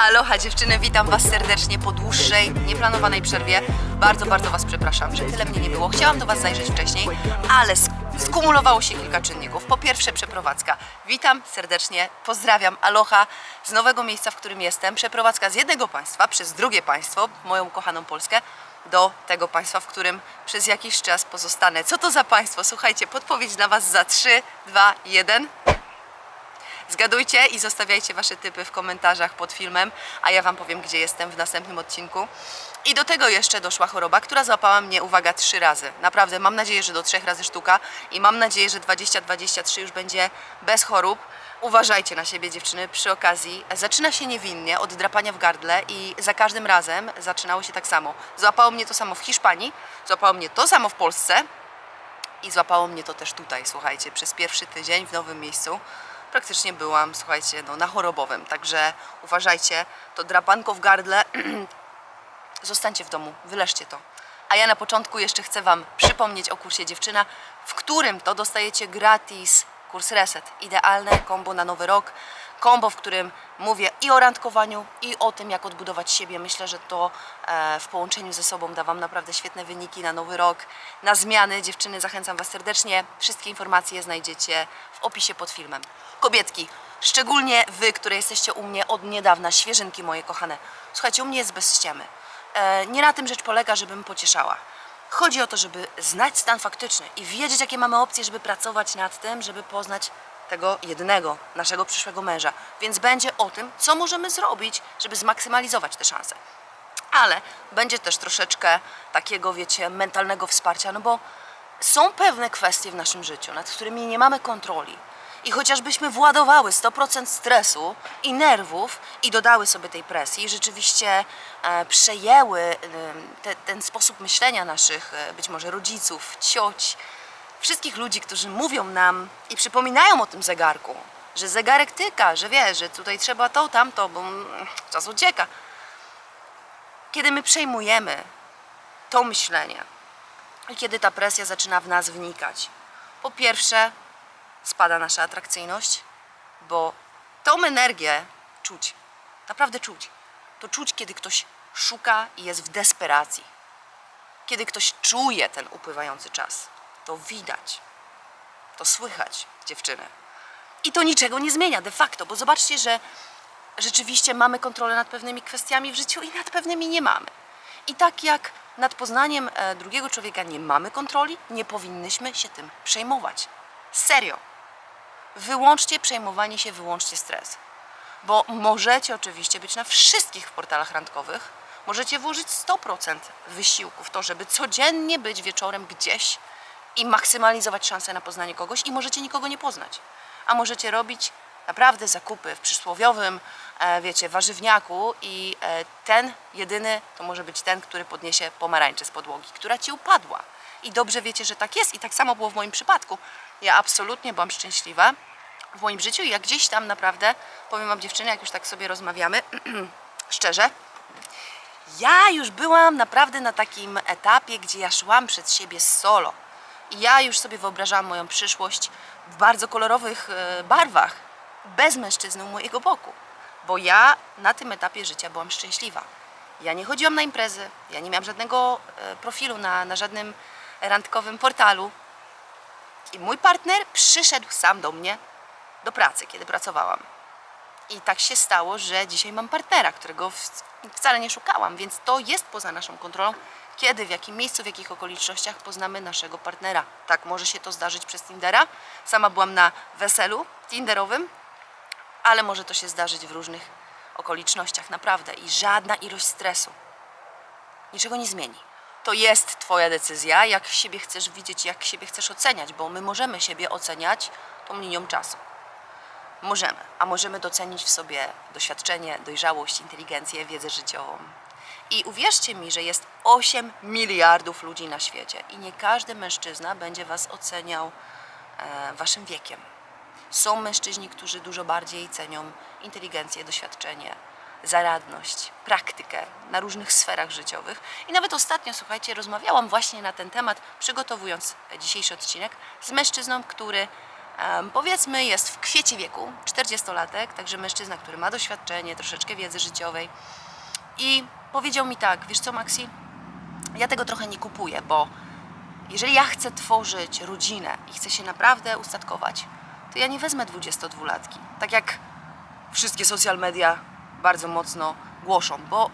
Aloha dziewczyny, witam Was serdecznie po dłuższej, nieplanowanej przerwie. Bardzo, bardzo Was przepraszam, że tyle mnie nie było. Chciałam do Was zajrzeć wcześniej, ale sk- skumulowało się kilka czynników. Po pierwsze przeprowadzka. Witam serdecznie, pozdrawiam, aloha z nowego miejsca, w którym jestem. Przeprowadzka z jednego państwa przez drugie państwo, moją kochaną Polskę, do tego państwa, w którym przez jakiś czas pozostanę. Co to za państwo? Słuchajcie, podpowiedź dla Was za 3, 2, 1. Zgadujcie i zostawiajcie Wasze typy w komentarzach pod filmem, a ja Wam powiem, gdzie jestem w następnym odcinku. I do tego jeszcze doszła choroba, która złapała mnie, uwaga, trzy razy. Naprawdę, mam nadzieję, że do trzech razy sztuka i mam nadzieję, że 2023 już będzie bez chorób. Uważajcie na siebie, dziewczyny, przy okazji. Zaczyna się niewinnie, od drapania w gardle i za każdym razem zaczynało się tak samo. Złapało mnie to samo w Hiszpanii, złapało mnie to samo w Polsce, i złapało mnie to też tutaj, słuchajcie, przez pierwszy tydzień w nowym miejscu. Praktycznie byłam, słuchajcie, no, na chorobowym, także uważajcie, to drapanko w gardle, zostańcie w domu, wyleżcie to. A ja na początku jeszcze chcę Wam przypomnieć o kursie Dziewczyna, w którym to dostajecie gratis kurs Reset. Idealne kombo na nowy rok. Kombo, w którym mówię i o randkowaniu, i o tym, jak odbudować siebie. Myślę, że to e, w połączeniu ze sobą da Wam naprawdę świetne wyniki na nowy rok, na zmiany. Dziewczyny, zachęcam Was serdecznie. Wszystkie informacje znajdziecie w opisie pod filmem. Kobietki, szczególnie Wy, które jesteście u mnie od niedawna, świeżynki moje kochane. Słuchajcie, u mnie jest bez ściemy. E, nie na tym rzecz polega, żebym pocieszała. Chodzi o to, żeby znać stan faktyczny i wiedzieć, jakie mamy opcje, żeby pracować nad tym, żeby poznać tego jednego, naszego przyszłego męża. Więc będzie o tym, co możemy zrobić, żeby zmaksymalizować te szanse. Ale będzie też troszeczkę takiego, wiecie, mentalnego wsparcia, no bo są pewne kwestie w naszym życiu, nad którymi nie mamy kontroli. I chociażbyśmy władowały 100% stresu i nerwów i dodały sobie tej presji, rzeczywiście e, przejęły e, te, ten sposób myślenia naszych, e, być może rodziców, cioć, wszystkich ludzi, którzy mówią nam i przypominają o tym zegarku, że zegarek tyka, że wie, że tutaj trzeba to, tamto, bo mm, czas ucieka. Kiedy my przejmujemy to myślenie i kiedy ta presja zaczyna w nas wnikać, po pierwsze spada nasza atrakcyjność, bo tą energię czuć, naprawdę czuć. To czuć, kiedy ktoś szuka i jest w desperacji. Kiedy ktoś czuje ten upływający czas, to widać, to słychać, dziewczyny. I to niczego nie zmienia de facto, bo zobaczcie, że rzeczywiście mamy kontrolę nad pewnymi kwestiami w życiu i nad pewnymi nie mamy. I tak jak nad poznaniem e, drugiego człowieka nie mamy kontroli, nie powinnyśmy się tym przejmować. Serio. Wyłączcie przejmowanie się, wyłączcie stres. Bo możecie oczywiście być na wszystkich portalach randkowych, możecie włożyć 100% wysiłku w to, żeby codziennie być wieczorem gdzieś i maksymalizować szanse na poznanie kogoś i możecie nikogo nie poznać. A możecie robić naprawdę zakupy w przysłowiowym, e, wiecie, warzywniaku i e, ten jedyny to może być ten, który podniesie pomarańczę z podłogi, która ci upadła. I dobrze wiecie, że tak jest i tak samo było w moim przypadku. Ja absolutnie byłam szczęśliwa w moim życiu i jak gdzieś tam naprawdę, powiem wam dziewczyny, jak już tak sobie rozmawiamy, szczerze, ja już byłam naprawdę na takim etapie, gdzie ja szłam przed siebie solo. Ja już sobie wyobrażałam moją przyszłość w bardzo kolorowych e, barwach, bez mężczyzny u mojego boku. Bo ja na tym etapie życia byłam szczęśliwa. Ja nie chodziłam na imprezy, ja nie miałam żadnego e, profilu na, na żadnym randkowym portalu. I mój partner przyszedł sam do mnie do pracy, kiedy pracowałam. I tak się stało, że dzisiaj mam partnera, którego wcale nie szukałam, więc to jest poza naszą kontrolą, kiedy, w jakim miejscu, w jakich okolicznościach poznamy naszego partnera. Tak, może się to zdarzyć przez Tindera. Sama byłam na weselu Tinderowym, ale może to się zdarzyć w różnych okolicznościach, naprawdę. I żadna ilość stresu niczego nie zmieni. To jest Twoja decyzja, jak siebie chcesz widzieć, jak siebie chcesz oceniać, bo my możemy siebie oceniać tą linią czasu. Możemy, a możemy docenić w sobie doświadczenie, dojrzałość, inteligencję, wiedzę życiową. I uwierzcie mi, że jest 8 miliardów ludzi na świecie i nie każdy mężczyzna będzie Was oceniał e, Waszym wiekiem. Są mężczyźni, którzy dużo bardziej cenią inteligencję, doświadczenie, zaradność, praktykę na różnych sferach życiowych. I nawet ostatnio, słuchajcie, rozmawiałam właśnie na ten temat, przygotowując dzisiejszy odcinek z mężczyzną, który powiedzmy jest w kwiecie wieku, 40-latek, także mężczyzna, który ma doświadczenie, troszeczkę wiedzy życiowej i powiedział mi tak, wiesz co Maxi, ja tego trochę nie kupuję, bo jeżeli ja chcę tworzyć rodzinę i chcę się naprawdę ustatkować, to ja nie wezmę 22-latki. Tak jak wszystkie social media bardzo mocno głoszą, bo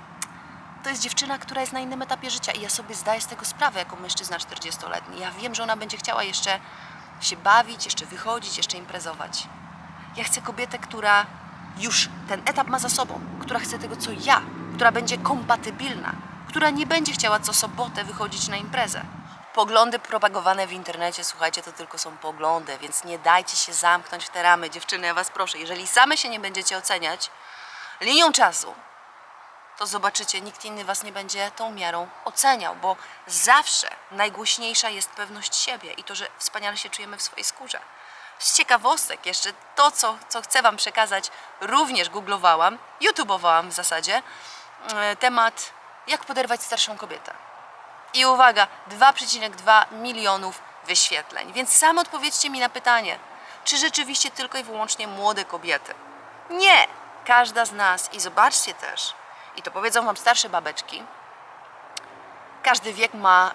to jest dziewczyna, która jest na innym etapie życia i ja sobie zdaję z tego sprawę jako mężczyzna 40-letni. Ja wiem, że ona będzie chciała jeszcze się bawić, jeszcze wychodzić, jeszcze imprezować. Ja chcę kobietę, która już ten etap ma za sobą, która chce tego co ja, która będzie kompatybilna, która nie będzie chciała co sobotę wychodzić na imprezę. Poglądy propagowane w internecie, słuchajcie, to tylko są poglądy, więc nie dajcie się zamknąć w te ramy. Dziewczyny, ja was proszę, jeżeli same się nie będziecie oceniać linią czasu, to zobaczycie, nikt inny was nie będzie tą miarą oceniał, bo zawsze najgłośniejsza jest pewność siebie i to, że wspaniale się czujemy w swojej skórze. Z ciekawostek jeszcze to, co, co chcę wam przekazać, również googlowałam, youtubowałam w zasadzie, temat jak poderwać starszą kobietę. I uwaga, 2,2 milionów wyświetleń. Więc sam odpowiedzcie mi na pytanie, czy rzeczywiście tylko i wyłącznie młode kobiety? Nie! Każda z nas i zobaczcie też, i to powiedzą wam starsze babeczki, każdy wiek ma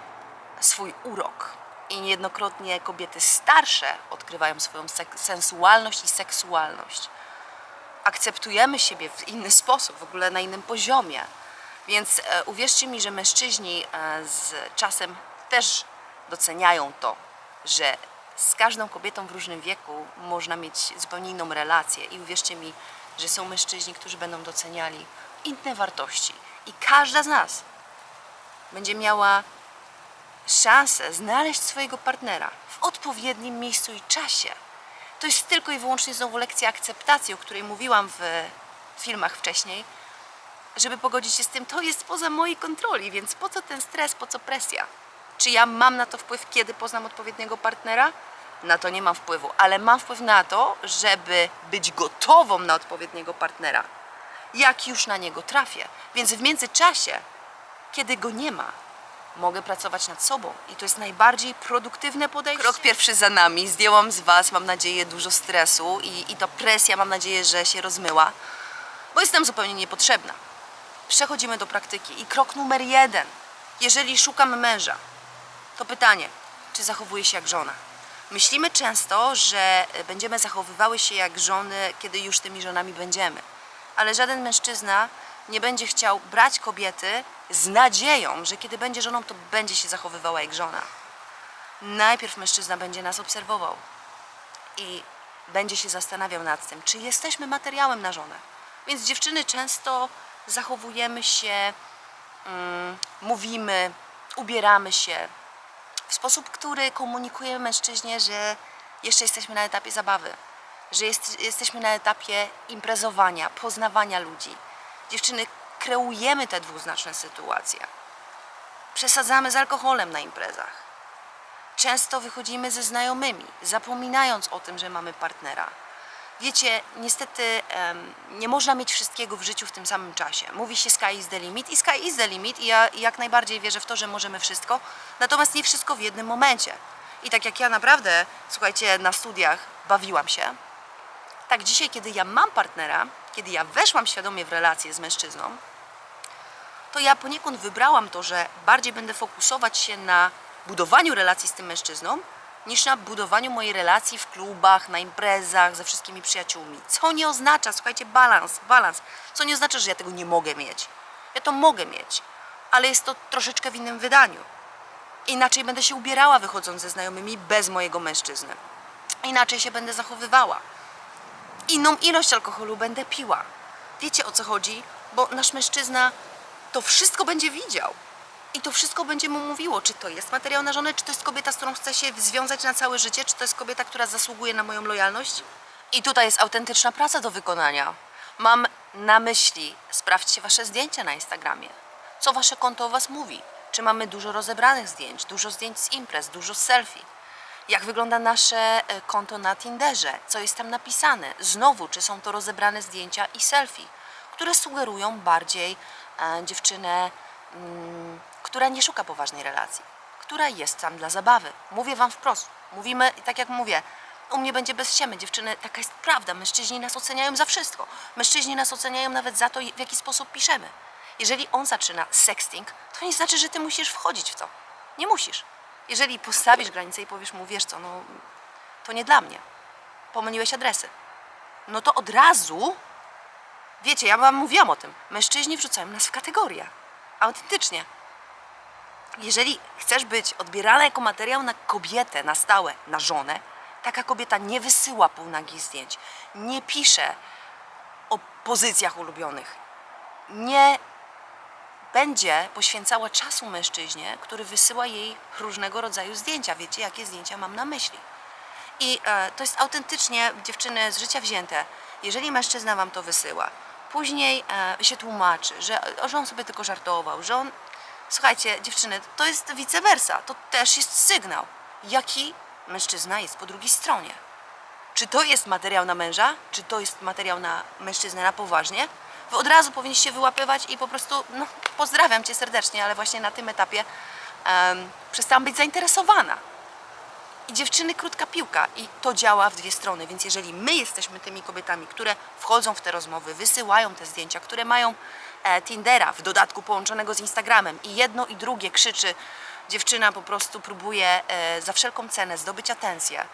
swój urok. I niejednokrotnie kobiety starsze odkrywają swoją sensualność i seksualność. Akceptujemy siebie w inny sposób, w ogóle na innym poziomie. Więc e, uwierzcie mi, że mężczyźni e, z czasem też doceniają to, że z każdą kobietą w różnym wieku można mieć zupełnie inną relację. I uwierzcie mi, że są mężczyźni, którzy będą doceniali inne wartości. I każda z nas będzie miała szansę znaleźć swojego partnera w odpowiednim miejscu i czasie. To jest tylko i wyłącznie znowu lekcja akceptacji, o której mówiłam w filmach wcześniej, żeby pogodzić się z tym, to jest poza mojej kontroli, więc po co ten stres, po co presja? Czy ja mam na to wpływ, kiedy poznam odpowiedniego partnera? Na to nie mam wpływu, ale mam wpływ na to, żeby być gotową na odpowiedniego partnera, jak już na niego trafię. Więc w międzyczasie, kiedy go nie ma, mogę pracować nad sobą i to jest najbardziej produktywne podejście. Krok pierwszy za nami, zdjęłam z Was, mam nadzieję, dużo stresu i, i ta presja, mam nadzieję, że się rozmyła, bo jest nam zupełnie niepotrzebna. Przechodzimy do praktyki i krok numer jeden. Jeżeli szukam męża, to pytanie, czy zachowuje się jak żona? Myślimy często, że będziemy zachowywały się jak żony, kiedy już tymi żonami będziemy. Ale żaden mężczyzna nie będzie chciał brać kobiety z nadzieją, że kiedy będzie żoną, to będzie się zachowywała jak żona. Najpierw mężczyzna będzie nas obserwował i będzie się zastanawiał nad tym, czy jesteśmy materiałem na żonę. Więc dziewczyny często zachowujemy się, mm, mówimy, ubieramy się w sposób, który komunikuje mężczyźnie, że jeszcze jesteśmy na etapie zabawy, że jest, jesteśmy na etapie imprezowania, poznawania ludzi. Dziewczyny, kreujemy te dwuznaczne sytuacje. Przesadzamy z alkoholem na imprezach. Często wychodzimy ze znajomymi, zapominając o tym, że mamy partnera. Wiecie, niestety nie można mieć wszystkiego w życiu w tym samym czasie. Mówi się sky is the limit i sky is the limit i ja jak najbardziej wierzę w to, że możemy wszystko, natomiast nie wszystko w jednym momencie. I tak jak ja naprawdę, słuchajcie, na studiach bawiłam się, tak dzisiaj, kiedy ja mam partnera, kiedy ja weszłam świadomie w relację z mężczyzną, to ja poniekąd wybrałam to, że bardziej będę fokusować się na budowaniu relacji z tym mężczyzną, niż na budowaniu mojej relacji w klubach, na imprezach, ze wszystkimi przyjaciółmi. Co nie oznacza, słuchajcie, balans, balans. Co nie oznacza, że ja tego nie mogę mieć. Ja to mogę mieć, ale jest to troszeczkę w innym wydaniu. Inaczej będę się ubierała wychodząc ze znajomymi bez mojego mężczyzny. Inaczej się będę zachowywała inną ilość alkoholu będę piła. Wiecie o co chodzi? Bo nasz mężczyzna to wszystko będzie widział. I to wszystko będzie mu mówiło, czy to jest materiał na żonę, czy to jest kobieta, z którą chce się związać na całe życie, czy to jest kobieta, która zasługuje na moją lojalność. I tutaj jest autentyczna praca do wykonania. Mam na myśli, sprawdźcie wasze zdjęcia na Instagramie. Co wasze konto o was mówi? Czy mamy dużo rozebranych zdjęć, dużo zdjęć z imprez, dużo selfie? Jak wygląda nasze e, konto na Tinderze? Co jest tam napisane? Znowu, czy są to rozebrane zdjęcia i selfie, które sugerują bardziej e, dziewczynę, mm, która nie szuka poważnej relacji, która jest tam dla zabawy. Mówię Wam wprost. Mówimy, tak jak mówię, u mnie będzie bez ściemy. Dziewczyny, taka jest prawda. Mężczyźni nas oceniają za wszystko. Mężczyźni nas oceniają nawet za to, w jaki sposób piszemy. Jeżeli on zaczyna sexting, to nie znaczy, że ty musisz wchodzić w to. Nie musisz. Jeżeli postawisz granicę i powiesz mu, wiesz co, no to nie dla mnie. Pomyliłeś adresy. No to od razu, wiecie, ja wam mówiłam o tym, mężczyźni wrzucają nas w kategorię. Autentycznie. Jeżeli chcesz być odbierana jako materiał na kobietę, na stałe, na żonę, taka kobieta nie wysyła półnagich zdjęć, nie pisze o pozycjach ulubionych, nie będzie poświęcała czasu mężczyźnie, który wysyła jej różnego rodzaju zdjęcia. Wiecie, jakie zdjęcia mam na myśli? I e, to jest autentycznie dziewczyny z życia wzięte. Jeżeli mężczyzna wam to wysyła, później e, się tłumaczy, że, że on sobie tylko żartował, że on. Słuchajcie, dziewczyny, to jest vice versa. To też jest sygnał, jaki mężczyzna jest po drugiej stronie. Czy to jest materiał na męża, czy to jest materiał na mężczyznę na poważnie? Od razu powinniście wyłapywać i po prostu, no, pozdrawiam cię serdecznie, ale właśnie na tym etapie um, przestałam być zainteresowana. I dziewczyny krótka piłka i to działa w dwie strony, więc jeżeli my jesteśmy tymi kobietami, które wchodzą w te rozmowy, wysyłają te zdjęcia, które mają e, Tindera w dodatku połączonego z Instagramem i jedno i drugie krzyczy, dziewczyna po prostu próbuje e, za wszelką cenę zdobyć atencję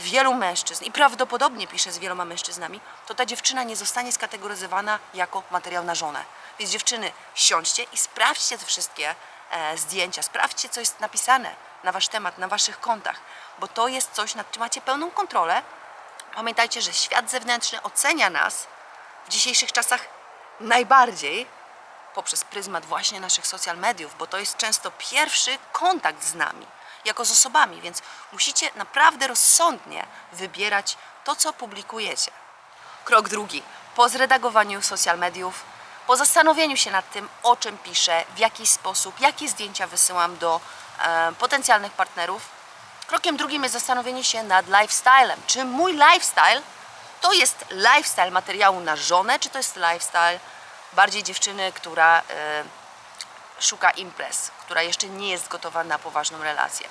wielu mężczyzn i prawdopodobnie pisze z wieloma mężczyznami, to ta dziewczyna nie zostanie skategoryzowana jako materiał na żonę. Więc dziewczyny, siądźcie i sprawdźcie te wszystkie e, zdjęcia, sprawdźcie, co jest napisane na wasz temat, na waszych kontach, bo to jest coś, nad czym macie pełną kontrolę. Pamiętajcie, że świat zewnętrzny ocenia nas w dzisiejszych czasach najbardziej poprzez pryzmat właśnie naszych social mediów, bo to jest często pierwszy kontakt z nami, jako z osobami, więc musicie naprawdę rozsądnie wybierać to, co publikujecie. Krok drugi. Po zredagowaniu social mediów, po zastanowieniu się nad tym, o czym piszę, w jaki sposób, jakie zdjęcia wysyłam do e, potencjalnych partnerów. Krokiem drugim jest zastanowienie się nad lifestylem. Czy mój lifestyle to jest lifestyle materiału na żonę, czy to jest lifestyle bardziej dziewczyny, która e, szuka imprez, która jeszcze nie jest gotowa na poważną relację.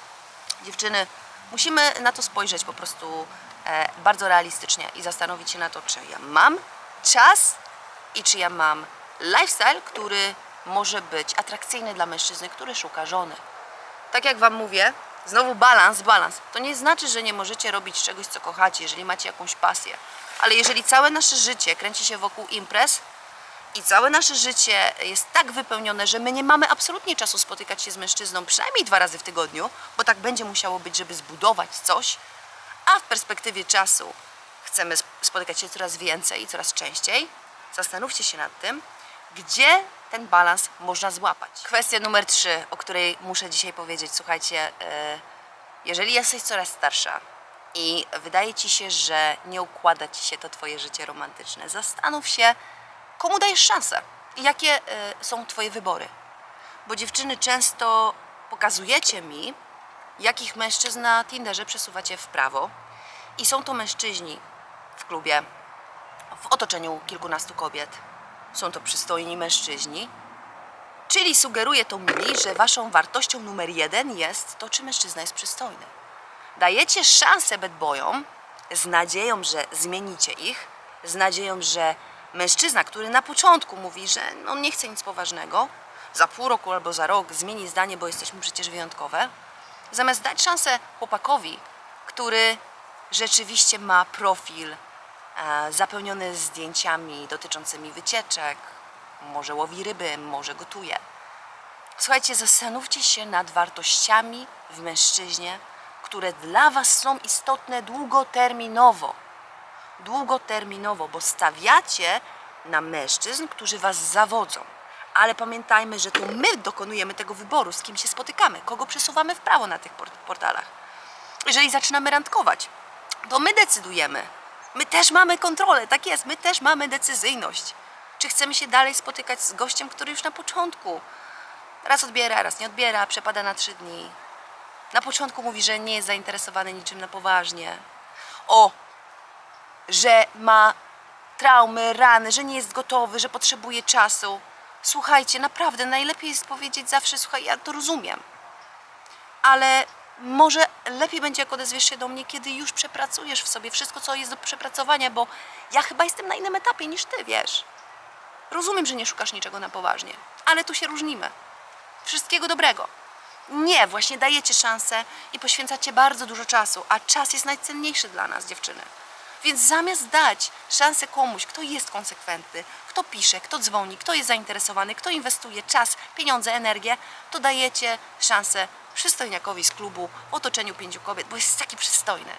Dziewczyny, musimy na to spojrzeć po prostu e, bardzo realistycznie i zastanowić się na to, czy ja mam czas i czy ja mam lifestyle, który może być atrakcyjny dla mężczyzny, który szuka żony. Tak jak Wam mówię, znowu balans, balans. To nie znaczy, że nie możecie robić czegoś, co kochacie, jeżeli macie jakąś pasję. Ale jeżeli całe nasze życie kręci się wokół imprez, i całe nasze życie jest tak wypełnione, że my nie mamy absolutnie czasu spotykać się z mężczyzną przynajmniej dwa razy w tygodniu, bo tak będzie musiało być, żeby zbudować coś, a w perspektywie czasu chcemy sp- spotykać się coraz więcej i coraz częściej. Zastanówcie się nad tym, gdzie ten balans można złapać. Kwestia numer trzy, o której muszę dzisiaj powiedzieć. Słuchajcie, e, jeżeli jesteś coraz starsza i wydaje ci się, że nie układa ci się to twoje życie romantyczne, zastanów się, komu dajesz szansę jakie y, są Twoje wybory. Bo dziewczyny często pokazujecie mi, jakich mężczyzn na Tinderze przesuwacie w prawo. I są to mężczyźni w klubie, w otoczeniu kilkunastu kobiet. Są to przystojni mężczyźni. Czyli sugeruje to mi, że Waszą wartością numer jeden jest to, czy mężczyzna jest przystojny. Dajecie szansę bad boyom z nadzieją, że zmienicie ich, z nadzieją, że mężczyzna, który na początku mówi, że on nie chce nic poważnego, za pół roku albo za rok zmieni zdanie, bo jesteśmy przecież wyjątkowe, zamiast dać szansę chłopakowi, który rzeczywiście ma profil e, zapełniony zdjęciami dotyczącymi wycieczek, może łowi ryby, może gotuje. Słuchajcie, zastanówcie się nad wartościami w mężczyźnie, które dla Was są istotne długoterminowo długoterminowo, bo stawiacie na mężczyzn, którzy was zawodzą. Ale pamiętajmy, że to my dokonujemy tego wyboru, z kim się spotykamy, kogo przesuwamy w prawo na tych port- portalach. Jeżeli zaczynamy randkować, to my decydujemy. My też mamy kontrolę, tak jest, my też mamy decyzyjność. Czy chcemy się dalej spotykać z gościem, który już na początku raz odbiera, raz nie odbiera, przepada na trzy dni. Na początku mówi, że nie jest zainteresowany niczym na poważnie. O, że ma traumy, rany, że nie jest gotowy, że potrzebuje czasu. Słuchajcie, naprawdę najlepiej jest powiedzieć zawsze, słuchaj, ja to rozumiem. Ale może lepiej będzie, jak odezwiesz się do mnie, kiedy już przepracujesz w sobie wszystko, co jest do przepracowania, bo ja chyba jestem na innym etapie niż ty, wiesz. Rozumiem, że nie szukasz niczego na poważnie, ale tu się różnimy. Wszystkiego dobrego. Nie, właśnie dajecie szansę i poświęcacie bardzo dużo czasu, a czas jest najcenniejszy dla nas, dziewczyny. Więc zamiast dać szansę komuś, kto jest konsekwentny, kto pisze, kto dzwoni, kto jest zainteresowany, kto inwestuje czas, pieniądze, energię, to dajecie szansę przystojniakowi z klubu w otoczeniu pięciu kobiet, bo jest taki przystojny.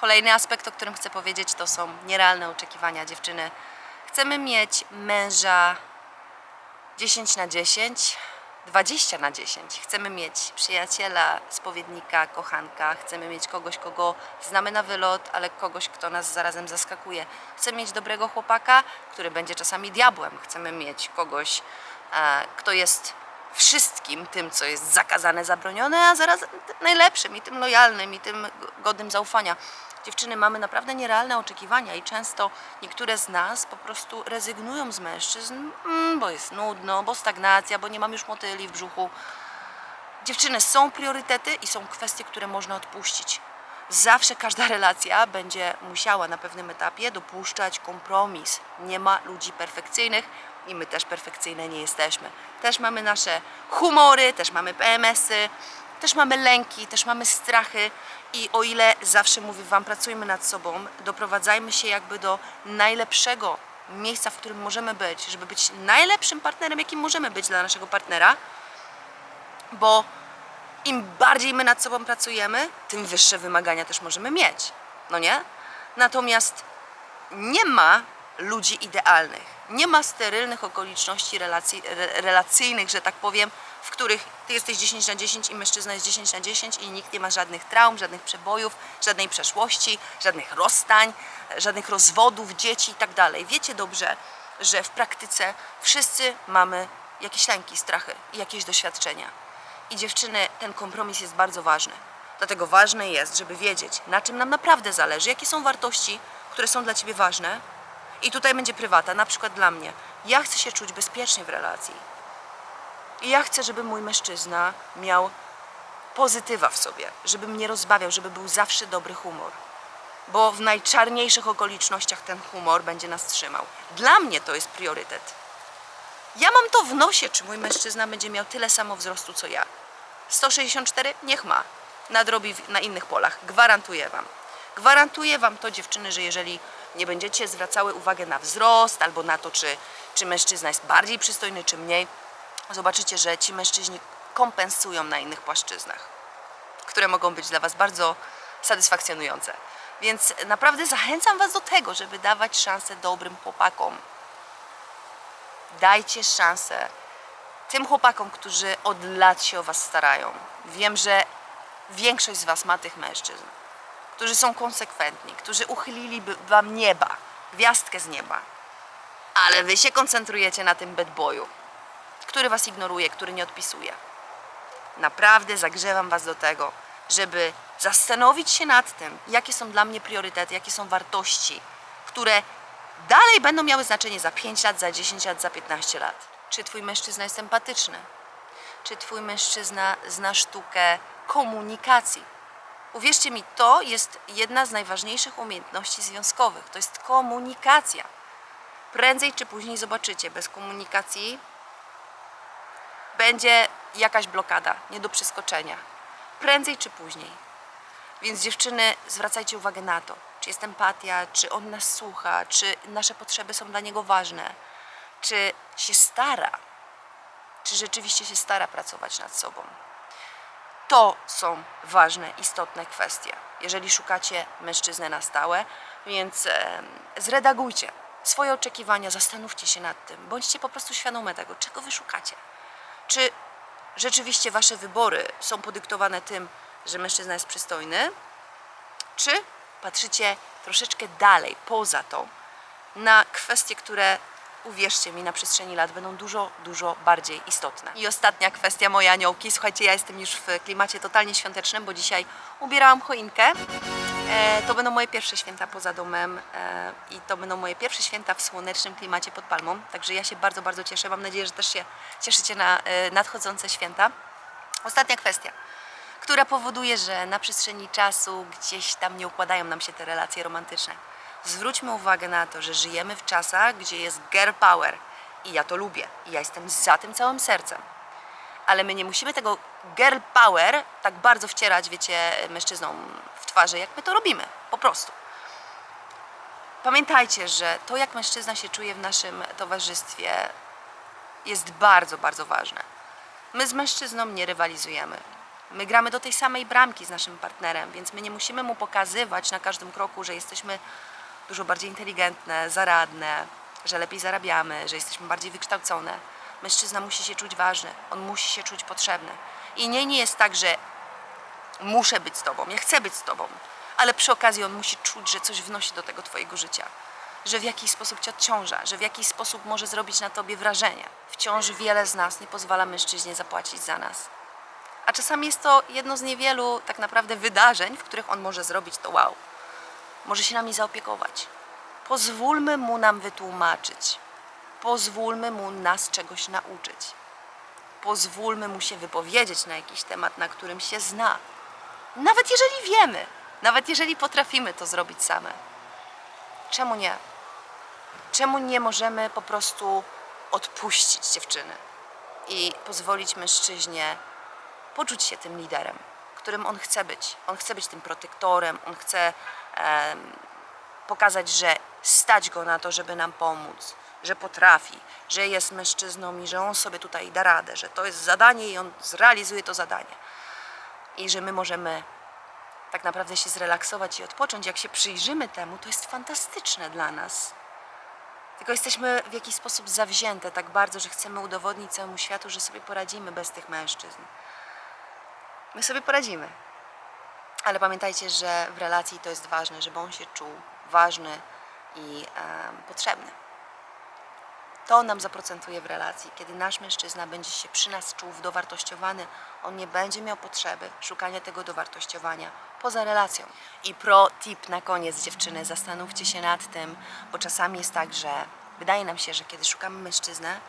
Kolejny aspekt, o którym chcę powiedzieć, to są nierealne oczekiwania dziewczyny. Chcemy mieć męża 10 na 10, 20 na 10. Chcemy mieć przyjaciela, spowiednika, kochanka. Chcemy mieć kogoś, kogo znamy na wylot, ale kogoś, kto nas zarazem zaskakuje. Chcemy mieć dobrego chłopaka, który będzie czasami diabłem. Chcemy mieć kogoś, e, kto jest wszystkim tym, co jest zakazane, zabronione, a zarazem najlepszym i tym lojalnym i tym godnym zaufania. Dziewczyny, mamy naprawdę nierealne oczekiwania i często niektóre z nas po prostu rezygnują z mężczyzn, mm, bo jest nudno, bo stagnacja, bo nie mam już motyli w brzuchu. Dziewczyny, są priorytety i są kwestie, które można odpuścić. Zawsze każda relacja będzie musiała na pewnym etapie dopuszczać kompromis. Nie ma ludzi perfekcyjnych i my też perfekcyjne nie jesteśmy. Też mamy nasze humory, też mamy PMS-y, też mamy lęki, też mamy strachy i o ile zawsze mówię Wam, pracujmy nad sobą, doprowadzajmy się jakby do najlepszego miejsca, w którym możemy być, żeby być najlepszym partnerem, jakim możemy być dla naszego partnera, bo im bardziej my nad sobą pracujemy, tym wyższe wymagania też możemy mieć. No nie? Natomiast nie ma ludzi idealnych. Nie ma sterylnych okoliczności relacji, re, relacyjnych, że tak powiem, w których ty jesteś 10 na 10 i mężczyzna jest 10 na 10 i nikt nie ma żadnych traum, żadnych przebojów, żadnej przeszłości, żadnych rozstań, żadnych rozwodów, dzieci i tak dalej. Wiecie dobrze, że w praktyce wszyscy mamy jakieś lęki, strachy i jakieś doświadczenia. I dziewczyny, ten kompromis jest bardzo ważny. Dlatego ważne jest, żeby wiedzieć, na czym nam naprawdę zależy, jakie są wartości, które są dla ciebie ważne. I tutaj będzie prywata, na przykład dla mnie. Ja chcę się czuć bezpiecznie w relacji. I ja chcę, żeby mój mężczyzna miał pozytywa w sobie, żeby mnie rozbawiał, żeby był zawsze dobry humor. Bo w najczarniejszych okolicznościach ten humor będzie nas trzymał. Dla mnie to jest priorytet. Ja mam to w nosie, czy mój mężczyzna będzie miał tyle samo wzrostu co ja. 164? Niech ma. Nadrobi na innych polach. Gwarantuję Wam. Gwarantuję Wam to, dziewczyny, że jeżeli nie będziecie zwracały uwagę na wzrost albo na to, czy, czy mężczyzna jest bardziej przystojny, czy mniej, zobaczycie, że ci mężczyźni kompensują na innych płaszczyznach, które mogą być dla Was bardzo satysfakcjonujące. Więc naprawdę zachęcam Was do tego, żeby dawać szansę dobrym chłopakom. Dajcie szansę tym chłopakom, którzy od lat się o Was starają. Wiem, że większość z Was ma tych mężczyzn, którzy są konsekwentni, którzy uchyliliby Wam nieba, gwiazdkę z nieba. Ale Wy się koncentrujecie na tym bad boyu, który Was ignoruje, który nie odpisuje. Naprawdę zagrzewam Was do tego, żeby zastanowić się nad tym, jakie są dla mnie priorytety, jakie są wartości, które dalej będą miały znaczenie za 5 lat, za 10 lat, za 15 lat. Czy Twój mężczyzna jest empatyczny? Czy Twój mężczyzna zna sztukę komunikacji? Uwierzcie mi, to jest jedna z najważniejszych umiejętności związkowych. To jest komunikacja. Prędzej czy później zobaczycie, bez komunikacji będzie jakaś blokada, nie do przeskoczenia. Prędzej czy później. Więc dziewczyny, zwracajcie uwagę na to, czy jest empatia, czy on nas słucha, czy nasze potrzeby są dla niego ważne, czy się stara, czy rzeczywiście się stara pracować nad sobą. To są ważne, istotne kwestie, jeżeli szukacie mężczyznę na stałe, więc em, zredagujcie swoje oczekiwania, zastanówcie się nad tym, bądźcie po prostu świadome tego, czego wy szukacie. Czy rzeczywiście wasze wybory są podyktowane tym, że mężczyzna jest przystojny, czy patrzycie troszeczkę dalej, poza to, na kwestie, które uwierzcie mi, na przestrzeni lat będą dużo, dużo bardziej istotne. I ostatnia kwestia, moje aniołki. Słuchajcie, ja jestem już w klimacie totalnie świątecznym, bo dzisiaj ubierałam choinkę. E, to będą moje pierwsze święta poza domem e, i to będą moje pierwsze święta w słonecznym klimacie pod palmą. Także ja się bardzo, bardzo cieszę. Mam nadzieję, że też się cieszycie na e, nadchodzące święta. Ostatnia kwestia. która powoduje, że na przestrzeni czasu gdzieś tam nie układają nam się te relacje romantyczne. Zwróćmy uwagę na to, że żyjemy w czasach, gdzie jest girl power i ja to lubię i ja jestem za tym całym sercem. Ale my nie musimy tego girl power tak bardzo wcierać, wiecie, mężczyznom w twarzy, jak my to robimy, po prostu. Pamiętajcie, że to, jak mężczyzna się czuje w naszym towarzystwie, jest bardzo, bardzo ważne. My z mężczyzną nie rywalizujemy. My gramy do tej samej bramki z naszym partnerem, więc my nie musimy mu pokazywać na każdym kroku, że jesteśmy dużo bardziej inteligentne, zaradne, że lepiej zarabiamy, że jesteśmy bardziej wykształcone. Mężczyzna musi się czuć ważny, on musi się czuć potrzebny. I nie, nie jest tak, że muszę być z tobą, ja chcę być z tobą, ale przy okazji on musi czuć, że coś wnosi do tego twojego życia, że w jakiś sposób cię odciąża, że w jakiś sposób może zrobić na tobie wrażenie. Wciąż wiele z nas nie pozwala mężczyźnie zapłacić za nas. A czasami jest to jedno z niewielu tak naprawdę wydarzeń, w których on może zrobić to wow. Może się nami zaopiekować. Pozwólmy mu nam wytłumaczyć. Pozwólmy mu nas czegoś nauczyć. Pozwólmy mu się wypowiedzieć na jakiś temat, na którym się zna. Nawet jeżeli wiemy, nawet jeżeli potrafimy to zrobić same. Czemu nie? Czemu nie możemy po prostu odpuścić dziewczyny i pozwolić mężczyźnie poczuć się tym liderem, którym on chce być? On chce być tym protektorem, on chce pokazać, że stać go na to, żeby nam pomóc, że potrafi, że jest mężczyzną i że on sobie tutaj da radę, że to jest zadanie i on zrealizuje to zadanie. I że my możemy tak naprawdę się zrelaksować i odpocząć. Jak się przyjrzymy temu, to jest fantastyczne dla nas. Tylko jesteśmy w jakiś sposób zawzięte tak bardzo, że chcemy udowodnić całemu światu, że sobie poradzimy bez tych mężczyzn. My sobie poradzimy. Ale pamiętajcie, że w relacji to jest ważne, żeby on się czuł ważny i em, potrzebny. To nam zaprocentuje w relacji. Kiedy nasz mężczyzna będzie się przy nas czuł dowartościowany, on nie będzie miał potrzeby szukania tego dowartościowania poza relacją. I pro tip na koniec, dziewczyny, zastanówcie się nad tym, bo czasami jest tak, że wydaje nam się, że kiedy szukamy mężczyznę,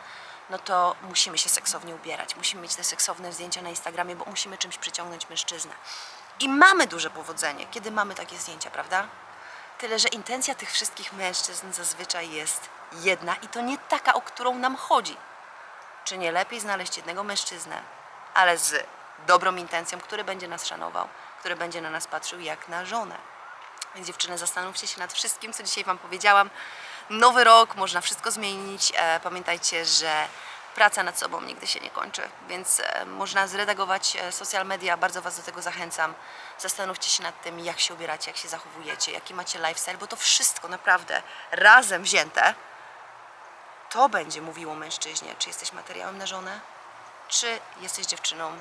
no to musimy się seksownie ubierać, musimy mieć te seksowne zdjęcia na Instagramie, bo musimy czymś przyciągnąć mężczyznę. I mamy duże powodzenie, kiedy mamy takie zdjęcia, prawda? Tyle, że intencja tych wszystkich mężczyzn zazwyczaj jest jedna i to nie taka, o którą nam chodzi. Czy nie lepiej znaleźć jednego mężczyznę, ale z dobrą intencją, który będzie nas szanował, który będzie na nas patrzył jak na żonę. Więc dziewczyny, zastanówcie się nad wszystkim, co dzisiaj Wam powiedziałam. Nowy rok, można wszystko zmienić. E, pamiętajcie, że praca nad sobą nigdy się nie kończy, więc e, można zredagować e, social media. Bardzo Was do tego zachęcam. Zastanówcie się nad tym, jak się ubieracie, jak się zachowujecie, jaki macie lifestyle, bo to wszystko naprawdę razem wzięte to będzie mówiło mężczyźnie, czy jesteś materiałem na żonę, czy jesteś dziewczyną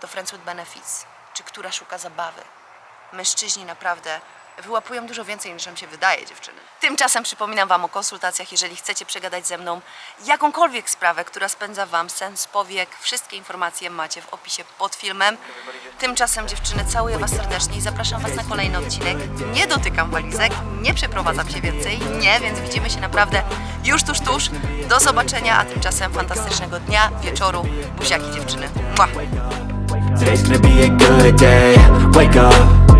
do Friends with Benefits, czy która szuka zabawy. Mężczyźni naprawdę wyłapują dużo więcej niż nam się wydaje, dziewczyny. Tymczasem przypominam Wam o konsultacjach, jeżeli chcecie przegadać ze mną jakąkolwiek sprawę, która spędza Wam sens powiek. Wszystkie informacje macie w opisie pod filmem. Tymczasem dziewczyny, całuję Was serdecznie i zapraszam Was na kolejny odcinek. Nie dotykam walizek, nie przeprowadzam się więcej, nie, więc widzimy się naprawdę już tuż, tuż. Do zobaczenia, a tymczasem fantastycznego dnia, wieczoru. Buziaki dziewczyny. Mua. Today's gonna be a good day. Wake up.